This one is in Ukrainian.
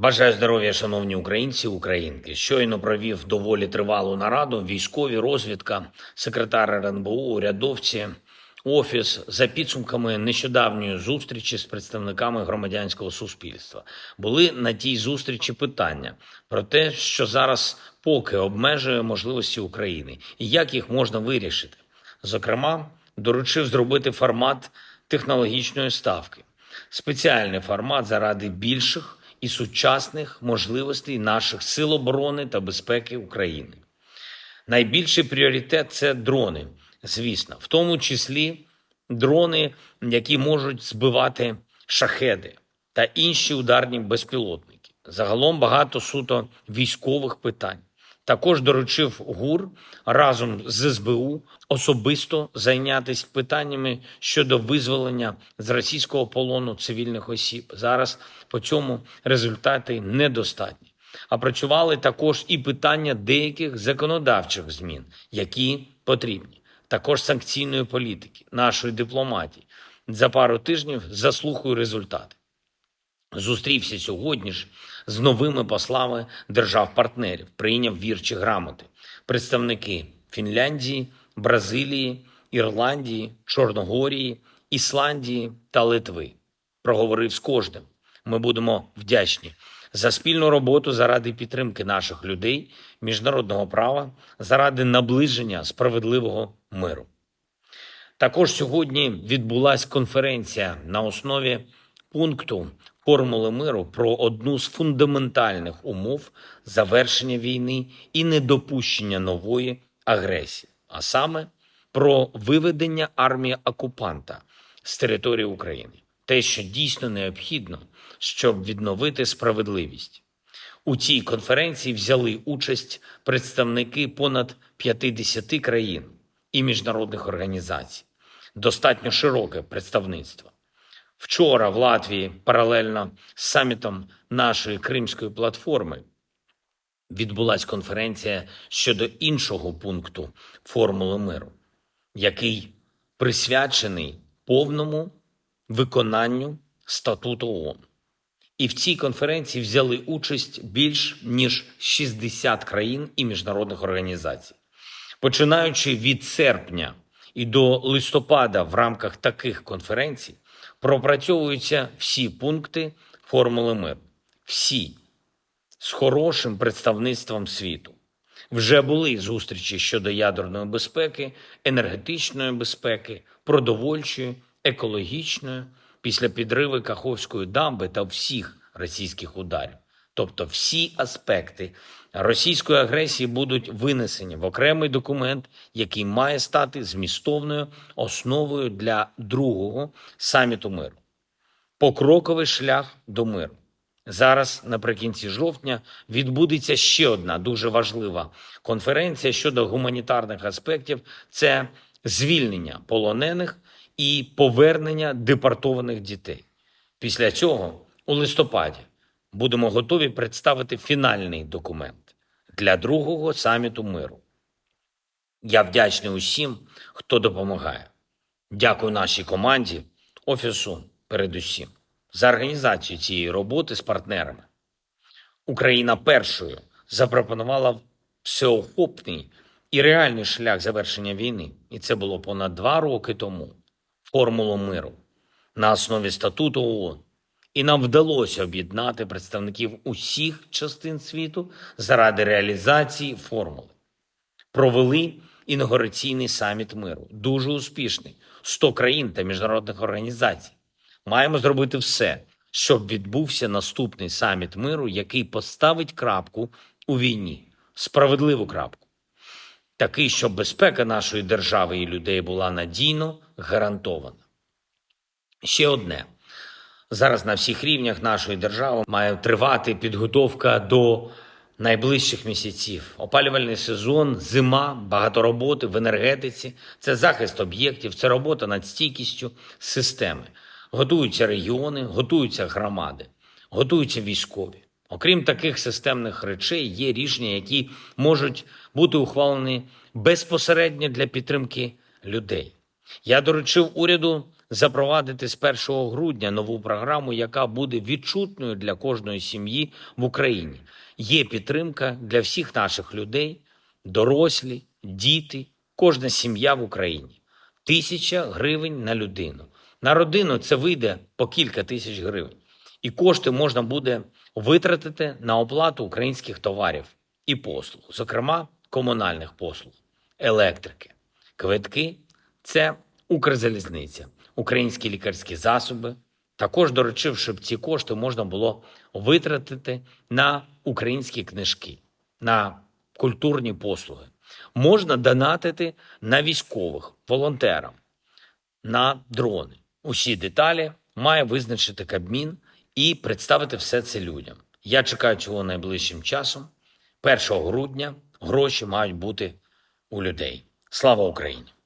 Бажаю здоров'я, шановні українці, українки. Щойно провів доволі тривалу нараду. Військові, розвідка, секретар РНБУ, урядовці, офіс за підсумками нещодавньої зустрічі з представниками громадянського суспільства. Були на тій зустрічі питання про те, що зараз поки обмежує можливості України і як їх можна вирішити. Зокрема, доручив зробити формат технологічної ставки, спеціальний формат заради більших і сучасних можливостей наших сил оборони та безпеки України. Найбільший пріоритет це дрони, звісно, в тому числі дрони, які можуть збивати шахеди та інші ударні безпілотники. Загалом багато суто військових питань. Також доручив ГУР разом з СБУ особисто зайнятися питаннями щодо визволення з російського полону цивільних осіб. Зараз по цьому результати недостатні. А працювали також і питання деяких законодавчих змін, які потрібні, також санкційної політики, нашої дипломатії. За пару тижнів заслухаю результати. Зустрівся сьогодні ж з новими послами держав-партнерів, прийняв вірчі грамоти, представники Фінляндії, Бразилії, Ірландії, Чорногорії, Ісландії та Литви. Проговорив з кожним. Ми будемо вдячні за спільну роботу заради підтримки наших людей, міжнародного права, заради наближення справедливого миру. Також сьогодні відбулася конференція на основі пункту формули миру про одну з фундаментальних умов завершення війни і недопущення нової агресії, а саме про виведення армії окупанта з території України, те, що дійсно необхідно, щоб відновити справедливість. У цій конференції взяли участь представники понад 50 країн і міжнародних організацій. Достатньо широке представництво. Вчора в Латвії, паралельно з самітом нашої кримської платформи, відбулася конференція щодо іншого пункту формули миру, який присвячений повному виконанню статуту ООН. І в цій конференції взяли участь більш ніж 60 країн і міжнародних організацій. Починаючи від серпня і до листопада в рамках таких конференцій пропрацьовуються всі пункти формули миру. Всі з хорошим представництвом світу. Вже були зустрічі щодо ядерної безпеки, енергетичної безпеки, продовольчої, екологічної, після підриви Каховської дамби та всіх російських ударів. Тобто всі аспекти російської агресії будуть винесені в окремий документ, який має стати змістовною основою для другого саміту миру. Покроковий шлях до миру. Зараз, наприкінці жовтня, відбудеться ще одна дуже важлива конференція щодо гуманітарних аспектів: це звільнення полонених і повернення депортованих дітей. Після цього, у листопаді, будемо готові представити фінальний документ для другого саміту миру. Я вдячний усім, хто допомагає. Дякую нашій команді, офісу передусім за організацію цієї роботи з партнерами. Україна першою запропонувала всеохопний і реальний шлях завершення війни, і це було понад два роки тому. Формулу миру на основі статуту ООН. І нам вдалося об'єднати представників усіх частин світу заради реалізації формули. Провели інаугураційний саміт миру, дуже успішний, 100 країн та міжнародних організацій. Маємо зробити все, щоб відбувся наступний саміт миру, який поставить крапку у війні, справедливу крапку. Такий, щоб безпека нашої держави і людей була надійно гарантована. Ще одне. Зараз на всіх рівнях нашої держави має тривати підготовка до найближчих місяців. Опалювальний сезон, зима, багато роботи в енергетиці, це захист об'єктів, це робота над стійкістю системи. Готуються регіони, готуються громади, готуються військові. Окрім таких системних речей, є рішення, які можуть бути ухвалені безпосередньо для підтримки людей. Я доручив уряду запровадити з 1 грудня нову програму, яка буде відчутною для кожної сім'ї в Україні. Є підтримка для всіх наших людей, дорослі, діти, кожна сім'я в Україні. Тисяча гривень на людину. На родину це вийде по кілька тисяч гривень. І кошти можна буде витратити на оплату українських товарів і послуг, зокрема комунальних послуг, електрики, квитки це Укрзалізниця, українські лікарські засоби. Також доручив, щоб ці кошти можна було витратити на українські книжки, на культурні послуги. Можна донатити на військових, волонтерам, на дрони. Усі деталі має визначити Кабмін і представити все це людям. Я чекаю цього найближчим часом. 1 грудня гроші мають бути у людей. Слава Україні!